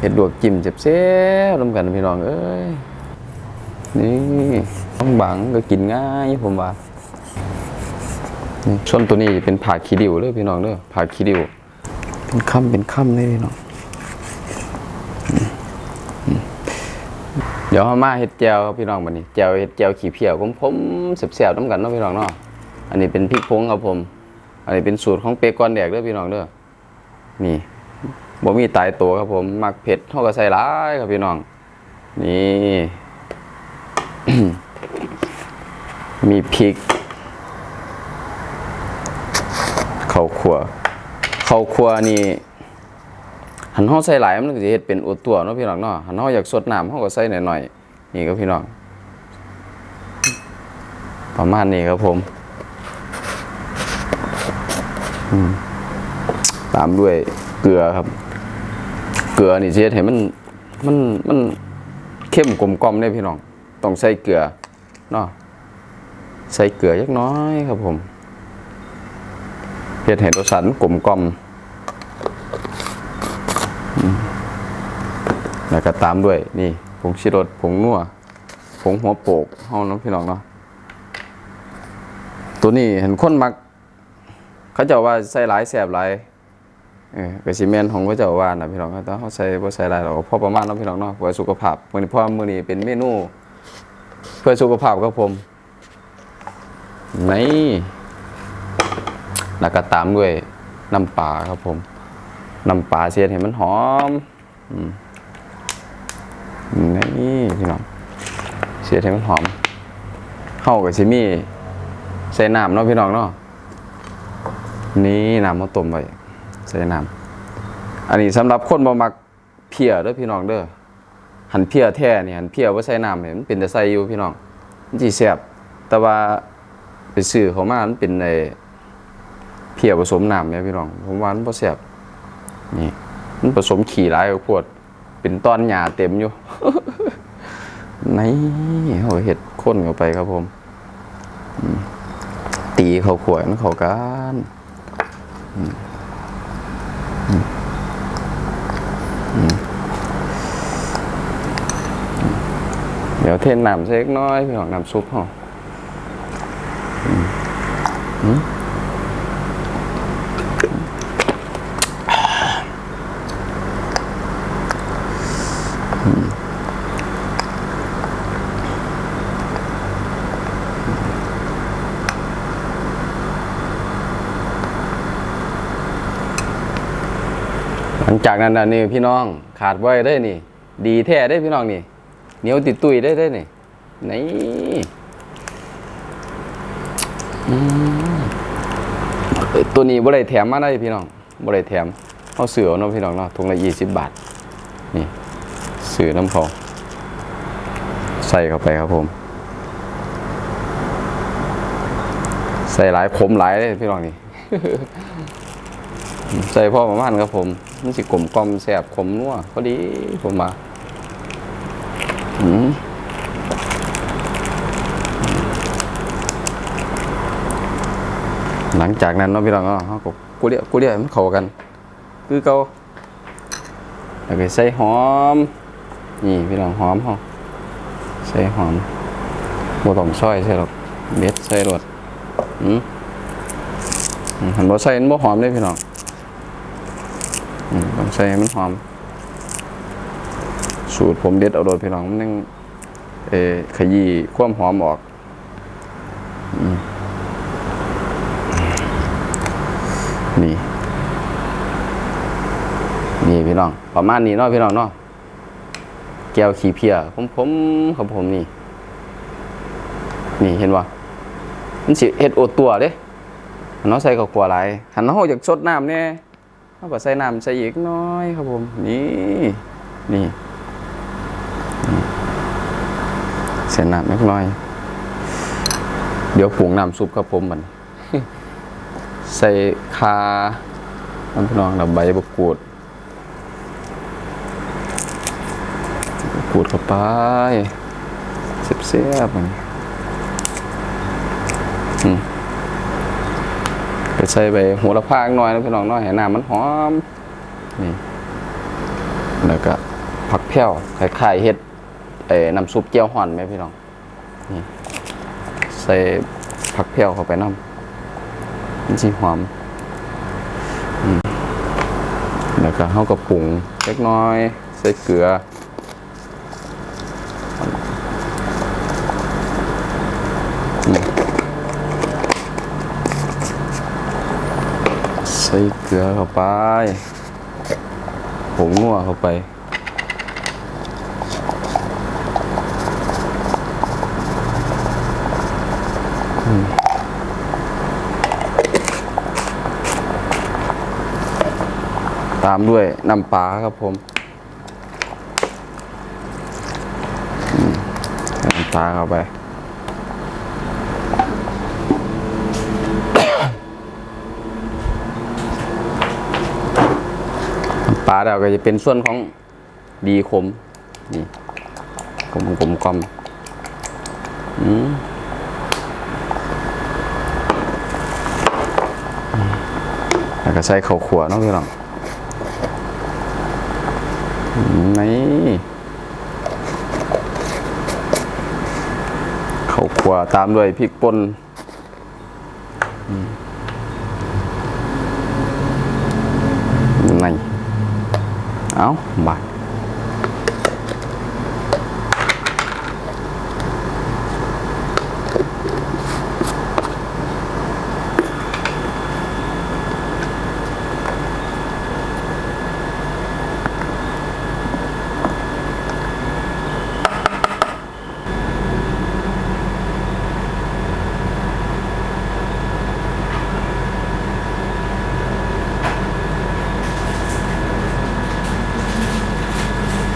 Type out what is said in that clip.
เห็ดดวกจิ้มเจ็บเสียรวมกันพี่น้องเอ้ยนี่ต้องบังก็กินง่ายผมว่านี่ส่วนตัวนี้เป็นผักขี้ดิวเลยพี่น้องเด้อผักขี้ดิวเป็นค่ำเป็นค่ำเลยพี่น้องเดี๋ยวเรามาเห็ดแจวพี่น้องบัดนี้แจวเห็ดแจวขี้เพียวผมผมๆเสียบน้ำกันเนาะพี่น้องเนาะอันนี้เป็นพริกพงครับผม อันนี้เป็นสูตรของเปกอนแดกเด้อพี่น้องเด้อนี่ บ่มีตายตัวครับผมมักเผ็ดเท่ากับใส่ร้ายครับพี่น้อง นี่ มีพริกข้าวคั่วข้าวคั่วนี่หันเฮาใส่หลายมันก็สิเฮ็ดเป็นอุดตัวเนาะพี่น้องเนาะหันเฮาอยากสดน้ำเฮาก็ใส่หน่อยๆนี่ครับพี่น้อง ประมาณนี้ครับผมตามด้วยเกลือครับ เกลือนี่เฮ็ดให้มันมันมันเข้มกลมกล่อมได้พี่น้อง ต้องใส่เกลือเนาะใส่เกลือยักน้อยครับผมเฮ็ดให้รสชาติมันกลมกล่อมแล้วก็ตามด้วยนี่ผงชิรสผงนัวผงหัวโปกเฮาเนาะพี่น้องเนาะตัวนี้เห็นคนมัก เขาจ้าว่าใส่หลายแสบหลาย เออกระสิเมนของพระเจ้าวานนะพี่น้องแต่เขาใส่บ่ใส่ลายหรอกพอประมาณเนาะพี่น้องเนาะเพื่อสุขภาพมื้อนี้เพราะว่ามื้อนี้เป็นเมนู เพื่อสุขภาพครับผมนี่แล้วก็ตามด้วยน้ำปลาครับผมน้ำปลาเสียดให้มันหอมอืมนี่พี่น้องเสียดให้มันหอมเฮากับสิมีใส่น้ำเนาะพี่น้องเนาะนี่น้ำมาต้มไว้ ใส่น้ำอันนี้สำหรับคนบ่มักเพียเด้อพี่น้องเด้อหันเพียแท้นี่หันเพียบ่ใส่น้ำเนี่ยมันเป็นแต่ใส่อยู่พี่น้องมันสิแซ่บแต่ว่าไปซื้อเขามามันเป็นไอ้เพียผสมน้ำเนี่ยพี่น้องผมว่ามันบ่แซ่บนี่มันผสมขี้หลายกว่าพวด เป็นตอนหญ้าเต็มอยู่นี่เฮาเฮ็ดข้นเข้าไปครับผม ตีเขาขวดมันเขากัน เดี๋ยวเทน้ำใส่เล็กน้อยพี่น้องน้ำซุปห่ออืม ลังจากนั้นนะนี่พี่น้องขาดไว้ได้นี่ ดีแท้ได้พี่น้องนี่เหนียวติดตุยได้ได้นี่นี่ตัวนี้บ่ได้แถมมาได้พี่น้องบ่ได้แถมเขาเสือเนาะพี่น้องเนาะถุงละยี่สิบบาท นี่ซื้อน้ำเขาใส่เข้าไปครับผม ใส่หลายขมหลายเลยพี่น้องนี่ ใส่พ่อประมาณครับผมมันสิกลมกลอมแสบขมนัวพอดีผมมาอืมหลังจากนั้นเนาะพี่น้องเนาะเขาก็กูเรียกกูเรียกมันเข้ากัน คือเก่าแล้วก็ใส่หอม นี่พี่น้องหอมเฮาใส่หอมบ่ต้องซอยใส่หรอกเม็ดใส่รวดอืมหันบ่ใส่มันบ่หอมเลยพี่น้อง ต้องใส่ให้มันหอม สูตรผมเด็ดเอาโดยพี่น้องมันยังเอขยี้ความหอมออกอนี่นี่พี่น้อง ประมาณนี้เนาะพี่น้องเนาะแก้วขี้เพียผมผมครับผมนี่ นี่เห็นว่ามันสิเฮ็ดโอตัวเด้หันเนาะใส่ข้าวกลัวหลายหันเนาะอยากสดน้ำเนี่ย เฮาก็ใส่น้ำใส่อีกน้อยครับผม นี่ นี่ใส่น้ำเล็กน้อย เดี๋ยวปรุงน้ำซุปครับผมมัน ใส่คาน้ำพนองกับใบบกกูดบกกูดเข้าไปเสียบๆมันอืม ใส่ใบโหัวละพากหน่อยนะพี่น้องน้อยให้น้ำมันหอมนี่แล้วก็ผักแพ้วคล้ายๆเฮ็ดเอ่อน้ำซุปเจียวห่อนไหมพี่น้องนี่ใส่ผักแพ้วเข้าไปน้ำมันสิหอมอืมแล้วก็เฮาก็ปรุงเล็กน้อย ใส่เกลือ ใส่เกลือเข้าไปผงนัวเข้าไป ตามด้วยน้ำปลาครับผมน้ำปลาเข้าไป ปลาเราก็จะเป็นส่วนของดีขมนี่ขมกลมกลมอืมแล้วก็ใส่ข้าวขัวเนาะพี่น้องอืมนี่ข้าวขัวตามด้วยพริกป่นอืมนี่ เอาบาด